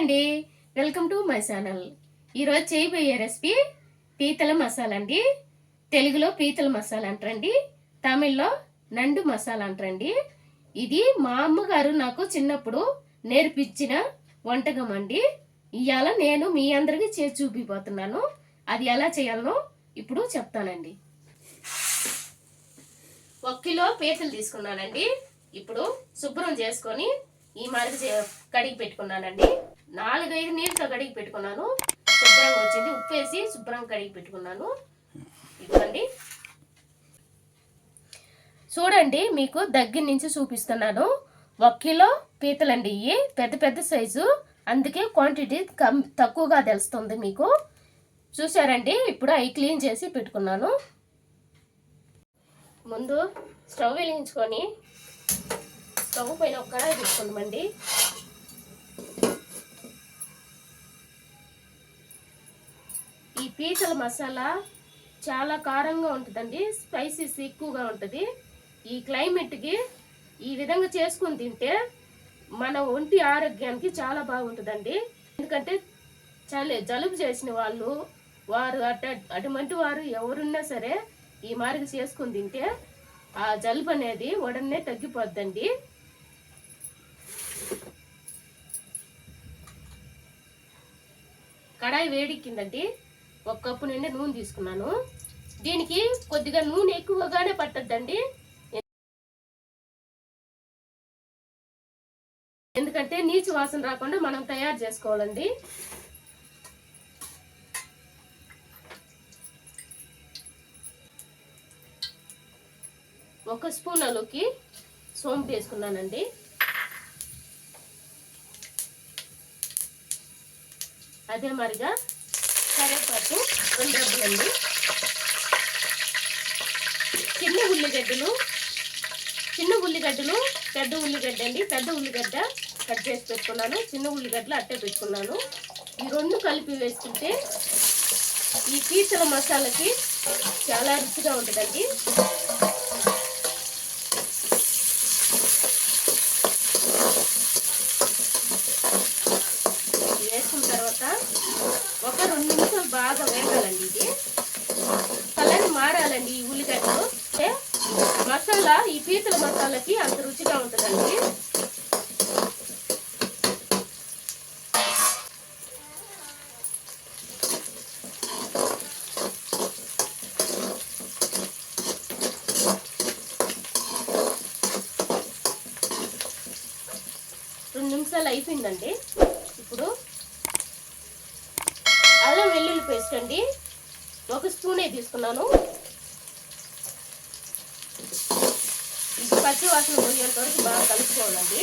అండి. Welcome to my channel. ఈరోజు చేయబోయే రెసిపీ పీతల మసాలా అండి. తెలుగులో పీతల మసాలా అంటారండి. తమిళ్ళో నండు మసాలా అంటారండి. ఇది మా అమ్మగారు నాకు చిన్నప్పుడు నేర్పించిన వంటకం అండి. ఇవాళ నేను మీ అందరికీ చేసి చూపిపోతున్నాను. అది ఎలా చేయాలనో ఇప్పుడు చెప్తానండి. ఒక కిలో పీతలు తీసుకున్నానండి. ఇప్పుడు శుభ్రం చేసుకొని ఈ మరుగు కడిగి పెట్టుకున్నానండి. నాలుగైదు నీళ్ళతో కడిగి పెట్టుకున్నాను. శుభ్రంగా వచ్చింది. ఉప్పు వేసి శుభ్రంగా కడిగి పెట్టుకున్నాను. ఇవ్వండి చూడండి మీకు దగ్గర నుంచి చూపిస్తున్నాను. ఒక కిలో పీతలండి ఇవి పెద్ద పెద్ద సైజు. అందుకే క్వాంటిటీ కమ్ తక్కువగా తెలుస్తుంది మీకు. చూసారండి ఇప్పుడు అవి క్లీన్ చేసి పెట్టుకున్నాను. ముందు స్టవ్ వెలిగించుకొని స్టవ్ పైన ఒక కడాయి తీసుకుందామండి ఈ పీతల మసాలా చాలా కారంగా ఉంటుందండి స్పైసీస్ ఎక్కువగా ఉంటుంది. ఈ క్లైమేట్కి ఈ విధంగా చేసుకొని తింటే మన ఒంటి ఆరోగ్యానికి చాలా బాగుంటుందండి. ఎందుకంటే చలి జలుబు చేసిన వాళ్ళు వారు అట అటువంటి వారు ఎవరున్నా సరే ఈ మార్గం చేసుకొని తింటే ఆ జలుబు అనేది ఉడనే తగ్గిపోద్దండి. కడాయి వేడిక్కిందండి. ఒక కప్పు నిండా నూనె తీసుకున్నాను. దీనికి కొద్దిగా నూనె ఎక్కువగానే పట్టద్దండి. ఎందుకంటే నీచు వాసన రాకుండా మనం తయారు చేసుకోవాలండి. ఒక స్పూన్ అలోకి సోంపు వేసుకున్నానండి అదే మరిగా కరివేపాకు రెండు డబ్బులండి చిన్న ఉల్లిగడ్డలు చిన్న ఉల్లిగడ్డలు పెద్ద ఉల్లిగడ్డ అండి. పెద్ద ఉల్లిగడ్డ కట్ చేసి పెట్టుకున్నాను. చిన్న ఉల్లిగడ్డలు అట్టే పెట్టుకున్నాను. ఈ రెండు కలిపి వేసుకుంటే ఈ పీతల మసాలాకి చాలా రుచిగా ఉంటుందండి ఇది వేసుకున్న తర్వాత ఒక రెండు నిమిషాలు బాగా వేగాలండి ఇది కలర్ మారాలండి ఈ ఉల్లిగడ్డలు అంటే మసాలా ఈ పీతల మసాలాకి అంత రుచిగా ఉంటుందండి. రెండు నిమిషాలు అయిపోయిందండి. ఇప్పుడు అల్లం వెల్లుల్లి పేస్ట్ అండి. ఒక స్పూనే తీసుకున్నాను. ఇది పచ్చి వాసన పోయేంత వరకు బాగా కలుపుకోవాలండి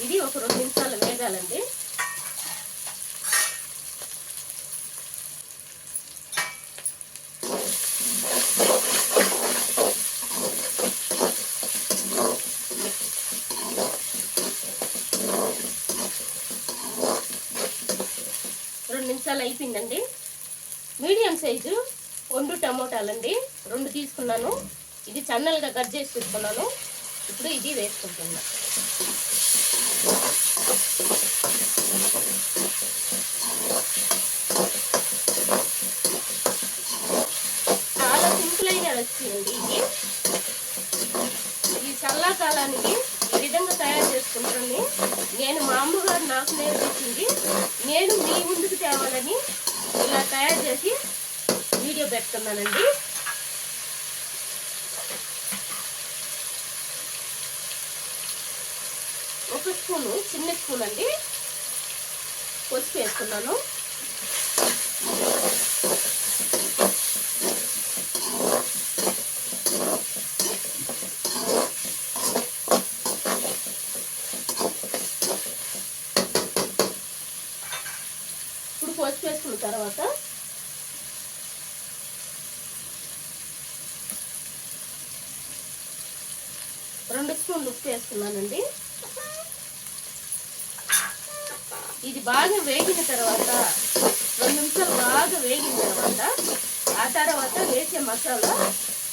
ఇది ఒక రెండు నిమిషాలు వేగాలండి రెండు అయిపోయిందండి. మీడియం సైజు రెండు టమోటాలండి. రెండు తీసుకున్నాను. ఇది చన్నలుగా కట్ చేసి పెట్టుకున్నాను. ఇప్పుడు ఇది వేసుకుంటున్నా. చాలా సింపుల్ అయిన రెసిపీ అండి ఇది. ఈ చల్లాకాలానికి ఈ విధంగా తయారు చేసుకుంటుంది నేను మా అమ్మగారు నాకు నేర్పించింది. నేను మీ ముందుకు తేవాలని ఇలా తయారు చేసి వీడియో పెడుతున్నానండి. ఒక స్పూను చిన్న స్పూన్ అండి పసుపు వేసుకున్నాను ఇప్పుడు పసుపు వేసుకున్న తర్వాత రెండు స్పూన్లు ఉప్పు వేసుకున్నానండి ఇది బాగా వేగిన తర్వాత రెండు నిమిషాలు బాగా వేగిన తర్వాత ఆ తర్వాత వేసే మసాలా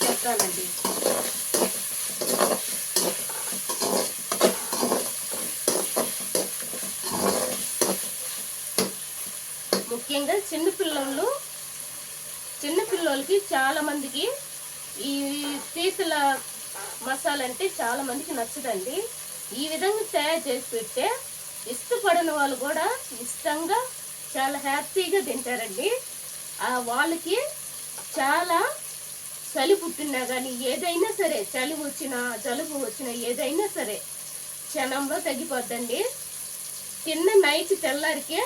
చెప్తానండి ముఖ్యంగా చిన్నపిల్లలు చిన్నపిల్లలకి చాలామందికి ఈ పీతల మసాలా అంటే చాలామందికి నచ్చదండి. ఈ విధంగా తయారు చేసి పెడితే ఇష్టపడిన వాళ్ళు కూడా ఇష్టంగా చాలా హ్యాపీగా తింటారండి. ఆ వాళ్ళకి చాలా చలి పుట్టినా కానీ ఏదైనా సరే చలి వచ్చినా జలుబు వచ్చినా ఏదైనా సరే క్షణంలో తగ్గిపోద్దండి. తిన్న నైట్ తెల్లారికే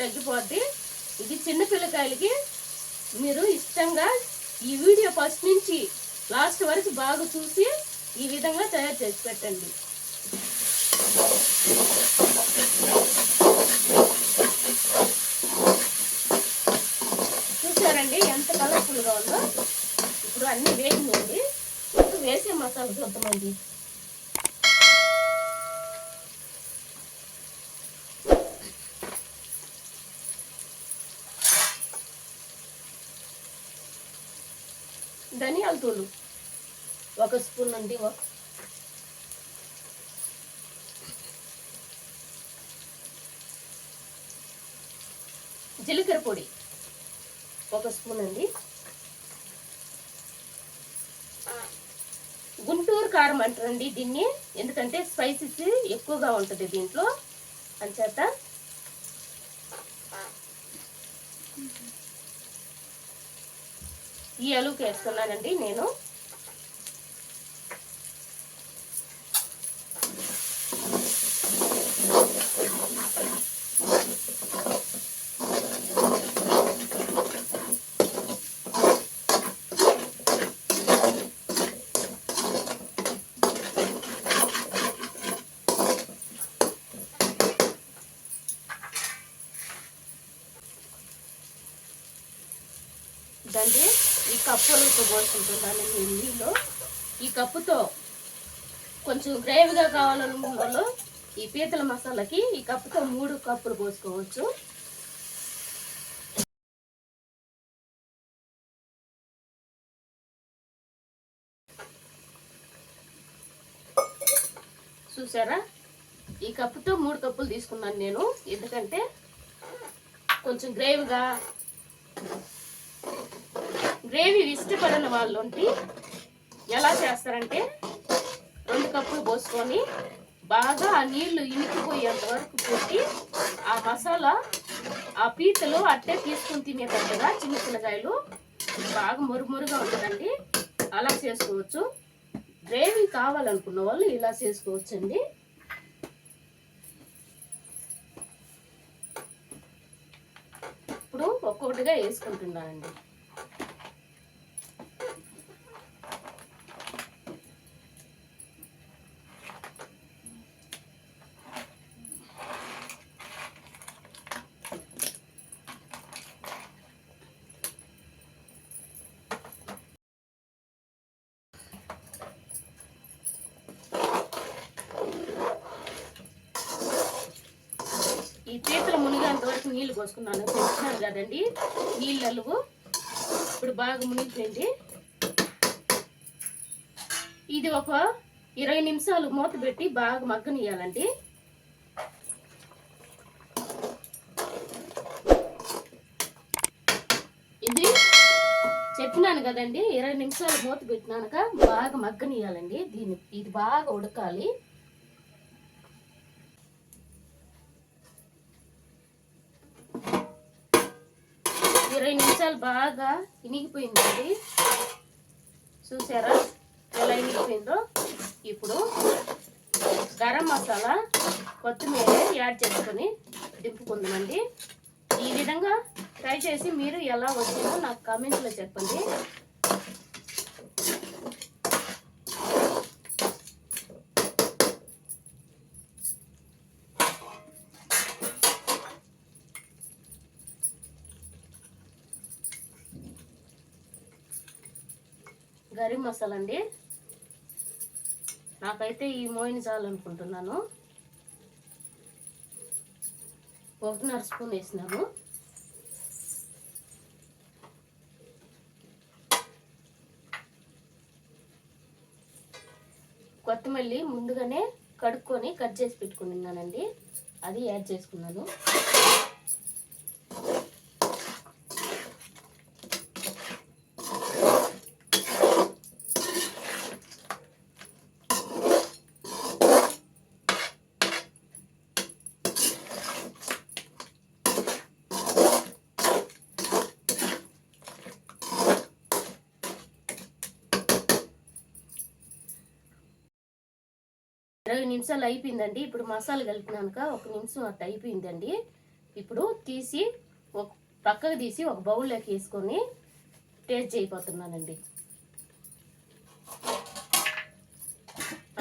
తగ్గిపోద్ది. ఇది చిన్న పిల్లకాయలకి మీరు ఇష్టంగా ఈ వీడియో ఫస్ట్ నుంచి లాస్ట్ వరకు బాగా చూసి ఈ విధంగా తయారు చేసి పెట్టండి. చూసారండి ఎంత కలర్ఫుల్గా ఉందో? ఇప్పుడు అన్ని వేసిందండి వేసే మసాలా చూద్దామండి ధనియాల తూలు. ఒక స్పూన్ అండి ఒక జీలకర్ర పొడి. ఒక స్పూన్ అండి. గుంటూరు కారం అంటారండి దీన్ని. ఎందుకంటే స్పైసెస్ ఎక్కువగా ఉంటుంది దీంట్లో. అంచేత ఈ అలుగుకి వేస్తున్నానండి నేను ఇదండి ఈ కప్పులతో పోసుకుంటున్నాను నేను నీళ్ళు ఈ కప్పుతో కొంచెం గ్రేవీగా కావాలనుకున్న వాళ్ళు ఈ పీతల మసాలాకి ఈ కప్పుతో మూడు కప్పులు పోసుకోవచ్చు. చూసారా? ఈ కప్పుతో మూడు కప్పులు తీసుకున్నాను నేను. ఎందుకంటే కొంచెం గ్రేవీగా గ్రేవీ ఇష్టపడని వాళ్ళు ఎలా చేస్తారంటే రెండు కప్పులు పోసుకొని బాగా ఆ నీళ్ళు ఇనికిపోయేంత వరకు పెట్టి ఆ మసాలా ఆ పీతలు అట్టే తీసుకుని తినేటట్టుగా చిన్న చిన్నకాయలు బాగా మురుమురుగా ఉంటుందండి. అలా చేసుకోవచ్చు. గ్రేవీ కావాలనుకున్న వాళ్ళు ఇలా చేసుకోవచ్చండి. ఇప్పుడు ఒక్కొక్కటిగా వేసుకుంటున్నానండి. చేతుల మునిగేంత వరకు నీళ్ళు పోసుకున్నాను. తెచ్చినాను కదండి? నీళ్ళు ఇప్పుడు బాగా మునిగిపోయింది. ఇది ఒక ఇరవై నిమిషాలు మూత పెట్టి బాగా మగ్గనియాలండి ఇది చెప్పినాను కదండి ఇరవై నిమిషాలు మూత పెట్టినాక బాగా మగ్గనియాలండి దీన్ని ఇది బాగా ఉడకాలి. నిమిషాలు బాగా ఇనిగిపోయిందండి. చూసారా? ఎలా ఇనిగిపోయిందో? ఇప్పుడు గరం మసాలా కొత్తిమీర యాడ్ చేసుకొని దింపుకుందామండి. ఈ విధంగా ట్రై చేసి మీరు ఎలా వచ్చిందో నాకు కామెంట్లో చెప్పండి. గరం మసాలా అండి నాకైతే ఈ మోయిని చాలనుకుంటున్నాను ఒకటిన్నర స్పూన్ వేసినాము కొత్తమల్లి ముందుగానే కడుక్కొని కట్ చేసి పెట్టుకున్నానండి అది యాడ్ చేసుకున్నాను. ఇరవై నిమిషాలు అయిపోయిందండి. ఇప్పుడు మసాలా కలిపినాక ఒక నిమిషం అట్ట అయిపోయిందండి. ఇప్పుడు తీసి ఒక పక్కకు తీసి ఒక బౌల్లోకి వేసుకొని టేస్ట్ చేయబోతున్నానండి.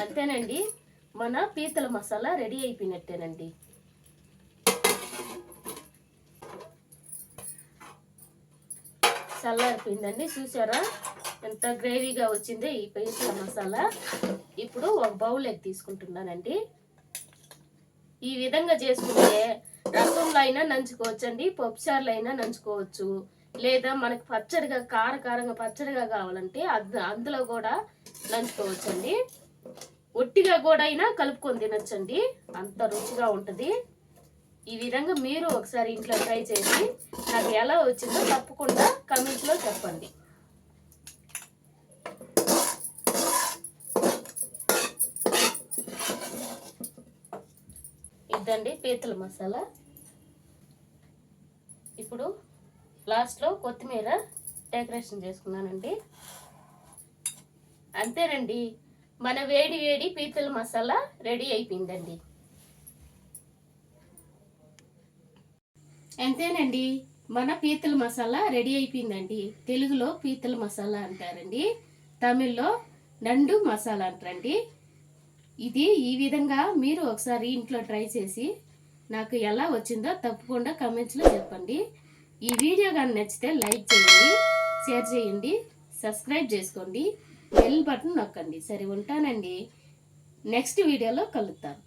అంతేనండి. మన పీతల మసాలా రెడీ అయిపోయినట్టేనండి. చల్లారిపోయిందండి. చూసారా? ఎంత గ్రేవీగా వచ్చిందో ఈ పీతల మసాలా. ఇప్పుడు ఒక బౌల్లోకి తీసుకుంటున్నానండి. ఈ విధంగా చేసుకుంటే రసంలో అయినా నంచుకోవచ్చండి పప్పుచారులు అయినా నంచుకోవచ్చు. లేదా మనకు పచ్చడిగా కారకారంగా పచ్చడిగా కావాలంటే అద్- అందులో కూడా నంచుకోవచ్చండి. ఒట్టిగా కూడా అయినా కలుపుకొని తినొచ్చండి. అంత రుచిగా ఉంటుంది. ఈ విధంగా మీరు ఒకసారి ఇంట్లో ట్రై చేసి నాకు ఎలా వచ్చిందో తప్పకుండా కమెంట్లో చెప్పండి. ఇదండి పీతల మసాలా. ఇప్పుడు లాస్ట్లో కొత్తిమీర డెకరేషన్ చేసుకున్నానండి. అంతేనండి మన వేడి వేడి పీతల మసాలా రెడీ అయిపోయిందండి. అంతేనండి మన పీతల మసాలా రెడీ అయిపోయిందండి. తెలుగులో పీతల మసాలా అంటారండి తమిళ్ళో నండు మసాలా అంటారండి. ఇది ఈ విధంగా మీరు ఒకసారి ఇంట్లో ట్రై చేసి నాకు ఎలా వచ్చిందో తప్పకుండా కమెంట్స్లో చెప్పండి. ఈ వీడియో కానీ నచ్చితే లైక్ చేయండి షేర్ చేయండి సబ్స్క్రైబ్ చేసుకోండి బెల్ బటన్ నొక్కండి. సరే ఉంటానండి. నెక్స్ట్ వీడియోలో కలుద్దాం.